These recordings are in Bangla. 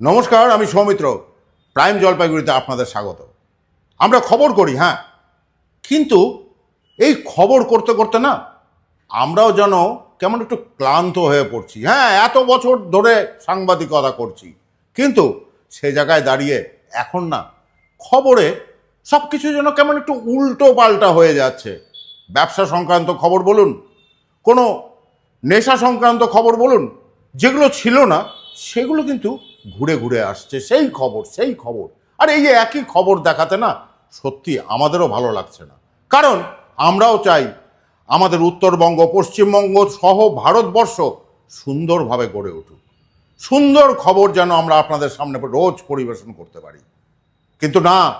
নমস্কার, আমি সৌমিত্র। প্রাইম জলপাইগুড়িতে আপনাদের স্বাগত। আমরা খবর করি হ্যাঁ। কিন্তু এই খবর করতে করতে না, আমরাও যেন কেমন একটু ক্লান্ত হয়ে পড়ছি। হ্যাঁ এত বছর ধরে সাংবাদিকতা করছি। কিন্তু সে জায়গায় দাঁড়িয়ে এখন না, খবরে সব কিছু যেন কেমন একটু উল্টো পাল্টা হয়ে যাচ্ছে। ব্যবসা সংক্রান্ত খবর বলুন, কোনো নেশা সংক্রান্ত খবর বলুন, যেগুলো ছিল না, সেগুলো কিন্তু ঘুরে ঘুরে আসছে, সেই খবর সেই খবর। আর এই যে একই খবর দেখাতে না, সত্যি আমাদেরও ভালো লাগছে না। কারণ আমরাও চাই আমাদের উত্তরবঙ্গ, পশ্চিমবঙ্গ সহ ভারতবর্ষ সুন্দরভাবে গড়ে উঠুক। সুন্দর খবর যেন আমরা আপনাদের সামনে রোজ পরিবেশন করতে পারি। কিন্তু না,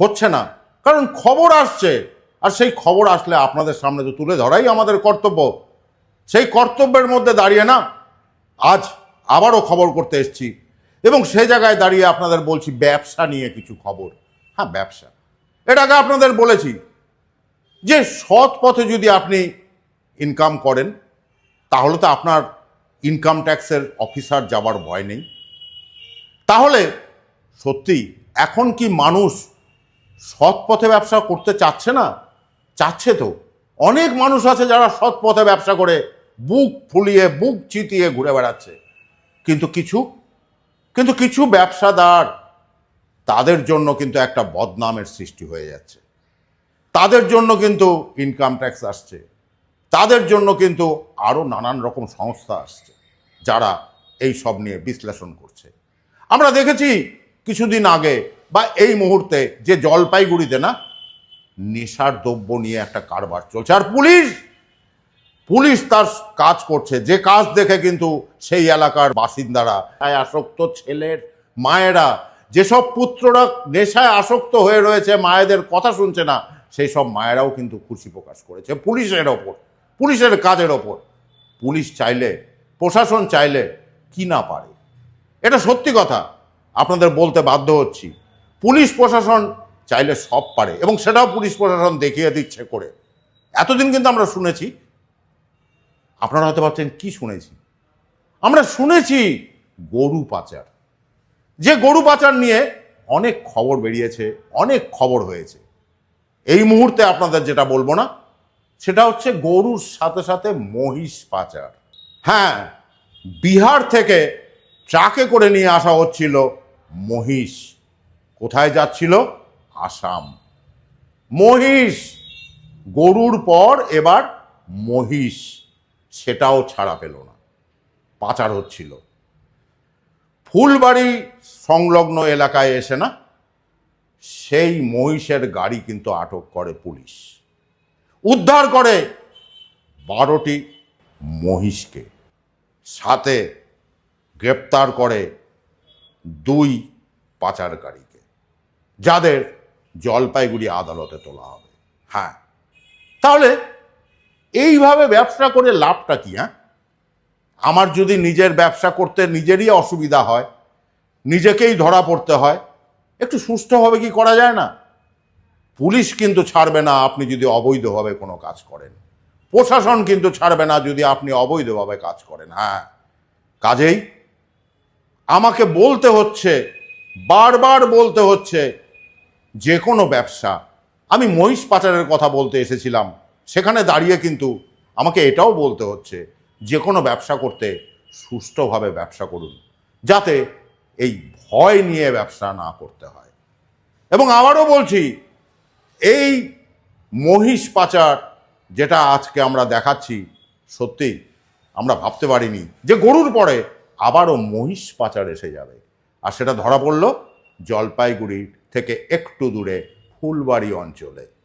হচ্ছে না। কারণ খবর আসছে, আর সেই খবর আসলে আপনাদের সামনে তো তুলে ধরাই আমাদের কর্তব্য। সেই কর্তব্যের মধ্যে দাঁড়িয়ে না, আজ আবারও খবর করতে এসেছি। এবং সে জায়গায় দাঁড়িয়ে আপনাদের বলছি, ব্যবসা নিয়ে কিছু খবর। হ্যাঁ ব্যবসা। এটাকে আপনাদের বলেছি যে সৎ পথে যদি আপনি ইনকাম করেন, তাহলে তো আপনার ইনকাম ট্যাক্সের অফিসার যাবার ভয় নেই। তাহলে সত্যি, এখন কি মানুষ সৎ পথে ব্যবসা করতে চাচ্ছে না? চাচ্ছে তো। অনেক মানুষ আছে যারা সৎ পথে ব্যবসা করে, বুক ফুলিয়ে, বুক চিতিয়ে ঘুরে বেড়াচ্ছে। কিন্তু কিছু কিন্তু কিছু ব্যবসাদার তাদের জন্য কিন্তু একটা বদনামের সৃষ্টি হয়ে যাচ্ছে। তাদের জন্য কিন্তু ইনকাম ট্যাক্স আসছে। তাদের জন্য কিন্তু আরও নানান রকম সংস্থা আসছে যারা এই সব নিয়ে বিশ্লেষণ করছে। আমরা দেখেছি কিছুদিন আগে বা এই মুহূর্তে যে জলপাইগুড়িতে না নেশার দ্রব্য নিয়ে একটা কারবার চলছে। আর পুলিশ পুলিশ তার কাজ করছে, যে কাজ দেখে কিন্তু সেই এলাকার বাসিন্দারা। নেশায় আসক্ত ছেলের মায়েরা, যেসব পুত্ররা নেশায় আসক্ত হয়ে রয়েছে, মায়েদের কথা শুনছে না সেই সব মায়েরাও কিন্তু খুশি প্রকাশ করেছে, পুলিশের ওপর, পুলিশের কাজের ওপর। পুলিশ চাইলে, প্রশাসন চাইলে কি না পারে? এটা সত্যি কথা, আপনাদের বলতে বাধ্য হচ্ছি। পুলিশ প্রশাসন চাইলে সব পারে, এবং সেটাও পুলিশ প্রশাসন দেখিয়ে দিচ্ছে করে। এতদিন কিন্তু আমরা শুনেছি আপনারা হয়তো ভাবছেন, কি শুনেছি? আমরা শুনেছি গরু পাচার। যে গরু পাচার নিয়ে অনেক খবর বেরিয়েছে, অনেক খবর হয়েছে। এই মুহূর্তে আপনাদের যেটা বলব না, সেটা হচ্ছে গরুর সাথে সাথে মহিষ পাচার। হ্যাঁ বিহার থেকে ট্রাকে করে নিয়ে আসা হচ্ছিল মহিষ। কোথায় যাচ্ছিল? আসাম। মহিষ, গরুর পর এবার মহিষ। সেটাও ছাড়া পেল না। পাচার হচ্ছিল। ফুলবাড়ি সংলগ্ন এলাকায় এসে না, সেই মহিষের গাড়ি কিন্তু আটক করে পুলিশ। উদ্ধার করে বারোটি মহিষকে। সাথে গ্রেপ্তার করে দুই পাচারকারীকে, যাদের জলপাইগুড়ি আদালতে তোলা হবে। হ্যাঁ তাহলে এইভাবে ব্যবসা করে লাভটা কি হ্যাঁ? আমার যদি নিজের ব্যবসা করতে নিজেরই অসুবিধা হয়, নিজেকেই ধরা পড়তে হয়, একটু সুস্থভাবে কি করা যায় না? পুলিশ কিন্তু ছাড়বে না আপনি যদি অবৈধভাবে কোনো কাজ করেন। প্রশাসন কিন্তু ছাড়বে না যদি আপনি অবৈধভাবে কাজ করেন হ্যাঁ। কাজেই আমাকে বলতে হচ্ছে, বারবার বলতে হচ্ছে, যে কোনো ব্যবসা, আমি মহিষ পাচারের কথা বলতে এসেছিলাম। সেখানে দাঁড়িয়ে কিন্তু আমাকে এটাও বলতে হচ্ছে যে কোনো ব্যবসা করতে সুষ্ঠুভাবে ব্যবসা করুন, যাতে এই ভয় নিয়ে ব্যবসা না করতে হয়। এবং আবারও বলছি, এই মহিষ পাচার যেটা আজকে আমরা দেখাচ্ছি, সত্যি আমরা ভাবতে পারিনি যে গরুর পরে আবারও মহিষ পাচার এসে যাবে। আর সেটা ধরা পড়ল জলপাইগুড়ি থেকে একটু দূরে ফুলবাড়ি অঞ্চলে।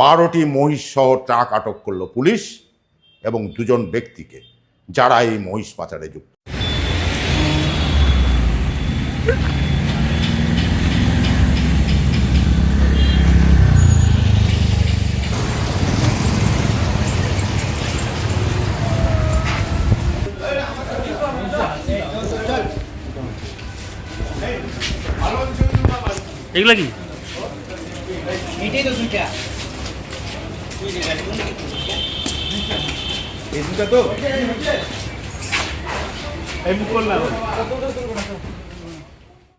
বারোটি মহিষ সহ ট্রাক আটক করল পুলিশ এবং দুজন ব্যক্তিকে যারা এই মহিষ পাচারে যুক্ত। এগুলা কি? এটাই তো দুইটা। এই মুখ করলাম